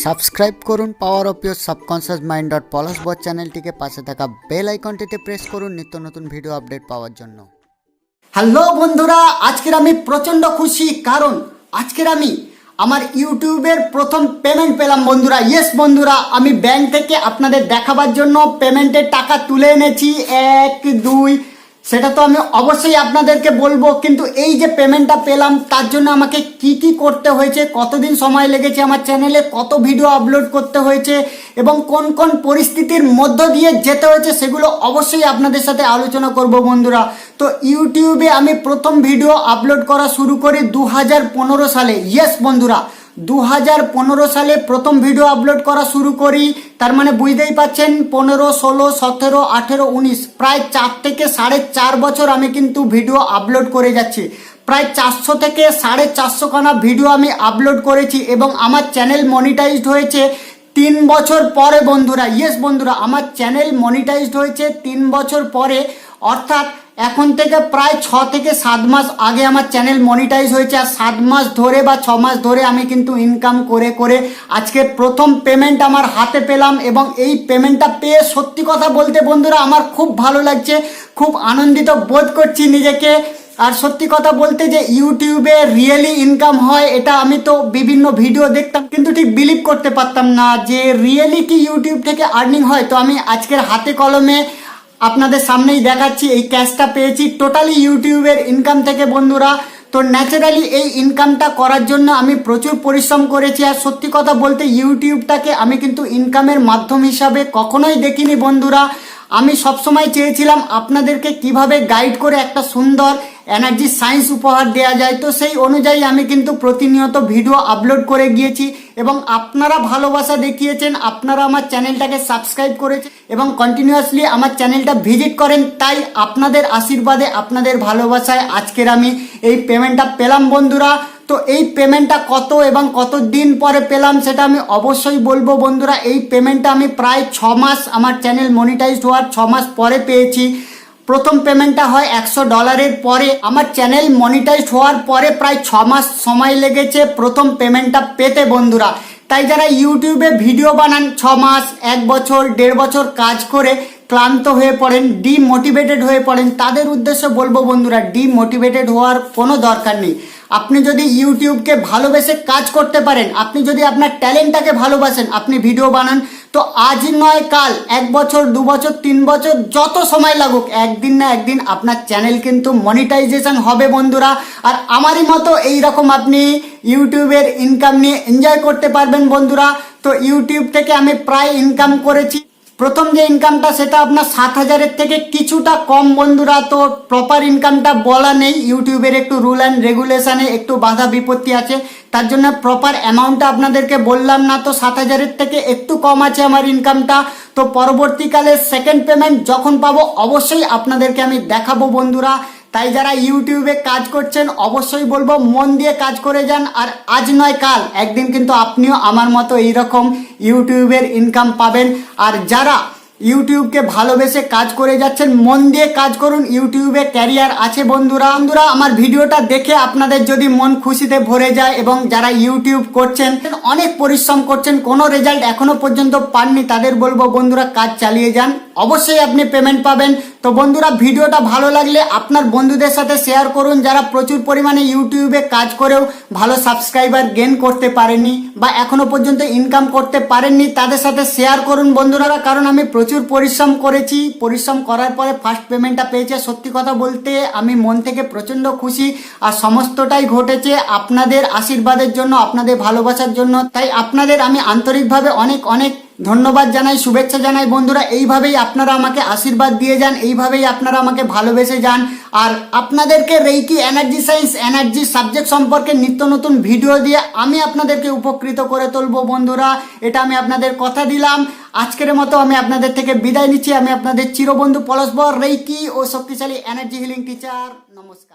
Subscribe করুন power of your subconscious mind dot Palash bot চ্যানেলটিকে পাশে থাকা বেল আইকনটিতে প্রেস করুন নিত্য নতুন ভিডিও আপডেট পাওয়ার জন্য। হ্যালো বন্ধুরা, আজকের আমি প্রচণ্ড খুশি, কারণ আজকের আমি আমার ইউটিউবের প্রথম পেমেন্ট পেলাম বন্ধুরা। ইয়েস বন্ধুরা, আমি ব্যাংক থেকে আপনাদের দেখাবার জন্য পেমেন্টের টাকা তুলে এনেছি। এক, দুই সেটা তো আমি অবশ্যই আপনাদেরকে বলব, কিন্তু এই যে পেমেন্টটা পেলাম, তার জন্য আমাকে কি কি করতে হয়েছে, কতদিন সময় লেগেছে আমার চ্যানেলে কত ভিডিও আপলোড করতে হয়েছে, এবং কোন কোন পরিস্থিতির মধ্য দিয়ে যেতে হয়েছে, সেগুলো অবশ্যই আপনাদের সাথে আলোচনা করব বন্ধুরা। তো ইউটিউবে আমি প্রথম ভিডিও আপলোড করা শুরু করি দু হাজার পনেরো সালে। ইয়েস বন্ধুরা। দু হাজার পনেরো সালে প্রথম ভিডিও আপলোড করা শুরু করি। তার মানে বুঝতেই পাচ্ছেন, পনেরো, ষোলো, সতেরো, আঠেরো, উনিশ, প্রায় চার থেকে সাড়ে চার বছর আমি কিন্তু ভিডিও আপলোড করে যাচ্ছি। প্রায় চারশো থেকে সাড়ে চারশো খানা ভিডিও আমি আপলোড করেছি এবং আমার চ্যানেল মনিটাইজড হয়েছে তিন বছর পরে বন্ধুরা। ইয়েস বন্ধুরা, আমার চ্যানেল মনিটাইজড হয়েছে তিন বছর পরে। অর্থাৎ এখন থেকে প্রায় ছ থেকে সাত মাস আগে আমার চ্যানেল মনিটাইজ হয়েছে আর সাত মাস ধরে বা ছ মাস ধরে আমি কিন্তু ইনকাম করে করে আজকে প্রথম পেমেন্ট আমার হাতে পেলাম এবং এই পেমেন্টটা পেয়ে সত্যি কথা বলতে বন্ধুরা আমার খুব ভালো লাগছে, খুব আনন্দিত বোধ করছি নিজেকে। আর সত্যি কথা বলতে যে ইউটিউবে রিয়েলি ইনকাম হয়, এটা আমি তো বিভিন্ন ভিডিও দেখতাম কিন্তু ঠিক বিলিভ করতে পারতাম না যে রিয়েলি কি ইউটিউব থেকে আর্নিং হয়। তো আমি আজকের হাতে কলমে আপনাদের সামনেই দেখাচ্ছি, এই ক্যাশটা পেয়েছি। টোটালি ইউটিউবের ইনকাম থেকে বন্ধুরা, তো ন্যাচারালি এই ইনকামটা করার জন্য আমি প্রচুর পরিশ্রম করেছি। আর সত্যি কথা বলতে ইউটিউবটাকে আমি কিন্তু ইনকামের মাধ্যম হিসাবে কখনোই দেখিনি বন্ধুরা। আমি সবসময় চেয়েছিলাম আপনাদেরকে কীভাবে গাইড করে একটা সুন্দর এনার্জি সায়েন্স উপহার দেওয়া যায়। তো সেই অনুযায়ী আমি কিন্তু প্রতিনিয়ত ভিডিও আপলোড করে গিয়েছি। এবং আপনারা ভালোবাসা দেখিয়েছেন, আপনারা আমার চ্যানেলটাকে সাবস্ক্রাইব করেছেন এবং কন্টিনিউয়াসলি আমার চ্যানেলটা ভিজিট করেন, তাই আপনাদের আশীর্বাদে, আপনাদের ভালোবাসায় আজকের আমি এই পেমেন্টটা পেলাম বন্ধুরা। তো এই পেমেন্টটা কত এবং কত দিন পরে পেলাম সেটা আমি অবশ্যই বলব বন্ধুরা। এই পেমেন্টটা আমি প্রায় ছ মাস আমার চ্যানেল মনিটাইজড হওয়ার ছ মাস পরে পেয়েছি। প্রথম পেমেন্টটা হয় একশো ডলারের পরে। আমার চ্যানেল মনিটাইজড হওয়ার পরে প্রায় ছ মাস সময় লেগেছে প্রথম পেমেন্টটা পেতে বন্ধুরা। তাই যারা ইউটিউবে ভিডিও বানান, ছ মাস, এক বছর, দেড় বছর কাজ করে ক্লান্ত হয়ে পড়েন, ডিমোটিভেটেড হয়ে পড়েন, তাদের উদ্দেশ্যে বলব বন্ধুরা, ডিমোটিভেটেড হওয়ার কোনো দরকার নেই। আপনি যদি ইউটিউবকে ভালোবেসে কাজ করতে পারেন, আপনি যদি আপনার ট্যালেন্টটাকে ভালোবাসেন, আপনি ভিডিও বানান তো আজ নয়, কাল, এক বছর, দু বছর, তিন বছর, যত সময় লাগুক, একদিন না একদিন আপনার চ্যানেল কিন্তু মনিটাইজেশন হবে বন্ধুরা। আর আমারই মতো এই রকম আপনি ইউটিউবের ইনকাম নিয়ে এনজয় করতে পারবেন বন্ধুরা। তো ইউটিউব থেকে আমি প্রায় ইনকাম করেছি। প্রথম যে ইনকামটা সেটা আপনার সাত হাজারের থেকে কিছুটা কম বন্ধুরা, তো প্রপার ইনকামটা বলা নেই। ইউটিউবের একটু রুল অ্যান্ড রেগুলেশানে একটু বাধা বিপত্তি আছে। তার জন্য প্রপার অ্যামাউন্টটা আপনাদেরকে বললাম না, তো সাত হাজারের থেকে একটু কম আছে আমার ইনকামটা তো পরবর্তীকালে সেকেন্ড পেমেন্ট যখন পাবো, অবশ্যই আপনাদেরকে আমি দেখাবো বন্ধুরা। তাই যারা ইউটিউবে কাজ করছেন, অবশ্যই বলব মন দিয়ে কাজ করে যান। আর আজ নয়, কাল। একদিন কিন্তু আপনিও আমার মতো এইরকম ইউটিউবের ইনকাম পাবেন। আর যারা ইউটিউবকে ভালোবেসে কাজ করে যাচ্ছেন, মন দিয়ে কাজ করুন। ইউটিউবে ক্যারিয়ার আছে বন্ধুরা। বন্ধুরা, আমার ভিডিওটা দেখে আপনাদের যদি মন খুশিতে ভরে যায় এবং যারা ইউটিউব করছেন, অনেক পরিশ্রম করছেন, কোনো রেজাল্ট এখনও পর্যন্ত পাননি, তাদের বলব বন্ধুরা, কাজ চালিয়ে যান। অবশ্যই আপনি পেমেন্ট পাবেন। তো বন্ধুরা, ভিডিওটা ভালো লাগলে আপনার বন্ধুদের সাথে শেয়ার করুন। যারা প্রচুর পরিমাণে ইউটিউবে কাজ করেও ভালো সাবস্ক্রাইবার গেন করতে পারেননি বা এখনও পর্যন্ত ইনকাম করতে পারেননি, তাদের সাথে শেয়ার করুন বন্ধুরা। কারণ আমি প্রচুর পরিশ্রম করেছি। পরিশ্রম করার পরে ফার্স্ট পেমেন্টটা পেয়েছে। সত্যি কথা বলতে আমি মন থেকে প্রচণ্ড খুশি। আর সমস্তটাই ঘটেছে আপনাদের আশীর্বাদের জন্য, আপনাদের ভালোবাসার জন্য। তাই আপনাদের আমি আন্তরিকভাবে অনেক অনেক ধন্যবাদ জানাই, শুভেচ্ছা জানাই। বন্ধুরা, এইভাবেই আপনারা আমাকে আশীর্বাদ দিয়ে যান, এইভাবেই আপনারা আমাকে ভালোবেসে যান। আর আপনাদেরকে Reiki energy science energy subject সম্পর্কে নিত্য নতুন ভিডিও দিয়ে আমি আপনাদেরকে উপকৃত করে তুলব, বন্ধুরা। এটা আমি আপনাদের কথা দিলাম। আজকের মতো আমি আপনাদের থেকে বিদায় নিচ্ছি। আমি আপনাদের চিরবন্ধু পলসবর রেইকি ও শক্তিশালী এনার্জি হিলিং টিচার নমস্কার।